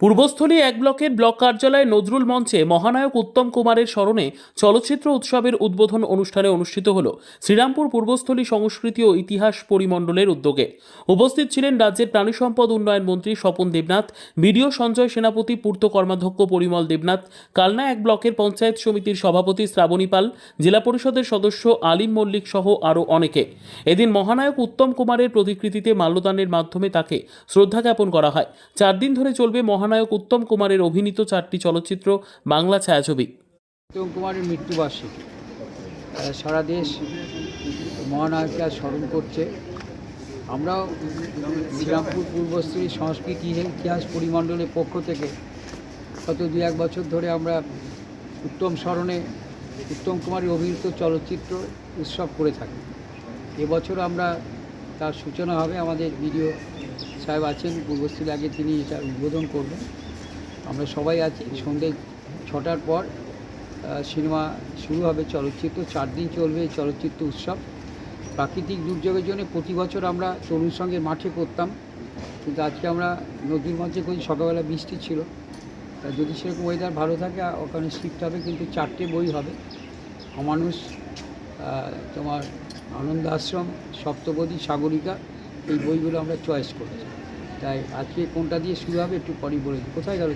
পূর্বস্থলী এক ব্লকের ব্লক কার্যালয়ে নজরুল মঞ্চে মহানায়ক উত্তম কুমারের স্মরণে চলচ্চিত্র উৎসবের উদ্বোধন অনুষ্ঠানে অনুষ্ঠিত হল শ্রীরামপুর পূর্বস্থলী সংস্কৃতি ও ইতিহাস পরিমণ্ডলের উদ্যোগে। উপস্থিত ছিলেন রাজ্যের প্রাণী সম্পদ উন্নয়ন মন্ত্রী স্বপন দেবনাথ, বিডিও সঞ্জয় সেনাপতি, পূর্ত কর্মাধ্যক্ষ পরিমল দেবনাথ, কালনা এক ব্লকের পঞ্চায়েত সমিতির সভাপতি শ্রাবণী পাল, জেলা পরিষদের সদস্য আলিম মল্লিক সহ আরও অনেকে। এদিন মহানায়ক উত্তম কুমারের প্রতিকৃতিতে মাল্যদানের মাধ্যমে তাকে শ্রদ্ধা জ্ঞাপন করা হয়। চার দিন ধরে চলবে মহানায়ক উত্তম কুমারের অভিনীত চারটি চলচ্চিত্র, বাংলা ছায়াছবি। উত্তম কুমারের মৃত্যুবার্ষিকী। সারা দেশ মহানায়ককে স্মরণ করছে। আমরাও শ্রীরামপুর পূর্বশ্রী সংস্কৃতি ইতিহাস পরিমণ্ডলের পক্ষ থেকে গত দু এক বছর ধরে আমরা উত্তম স্মরণে উত্তম কুমারের অভিনীত চলচ্চিত্র উৎসব করে থাকি। এবছর আমরা তার সূচনা হবে আমাদের ভিডিও সাহেব আছেন পূর্বশ্রীর আগে তিনি এটা উদ্বোধন করবেন। আমরা সবাই আছি। সন্ধ্যে ছটার পর সিনেমা শুরু হবে চলচ্চিত্র। চার দিন চলবে এই চলচ্চিত্র উৎসব। প্রাকৃতিক দুর্যোগের জন্য প্রতি বছর আমরা তরুণ সঙ্গে মাঠে করতাম কিন্তু আজকে আমরা নদীর মঞ্চে করি সকালবেলা বৃষ্টি ছিল। তা যদি সেরকম ওয়েদার ভালো থাকে, ওখানে শিফট হবে, কিন্তু চারটে বই হবে। অমানুষ তোমার আনন্দ আশ্রম, সপ্তপদী, সাগরিকা এই বইগুলো আমরা চয়েস করেছি। তাই আজকে কোনটা দিয়ে শুরু হবে একটু পরে বলে কোথায় গেল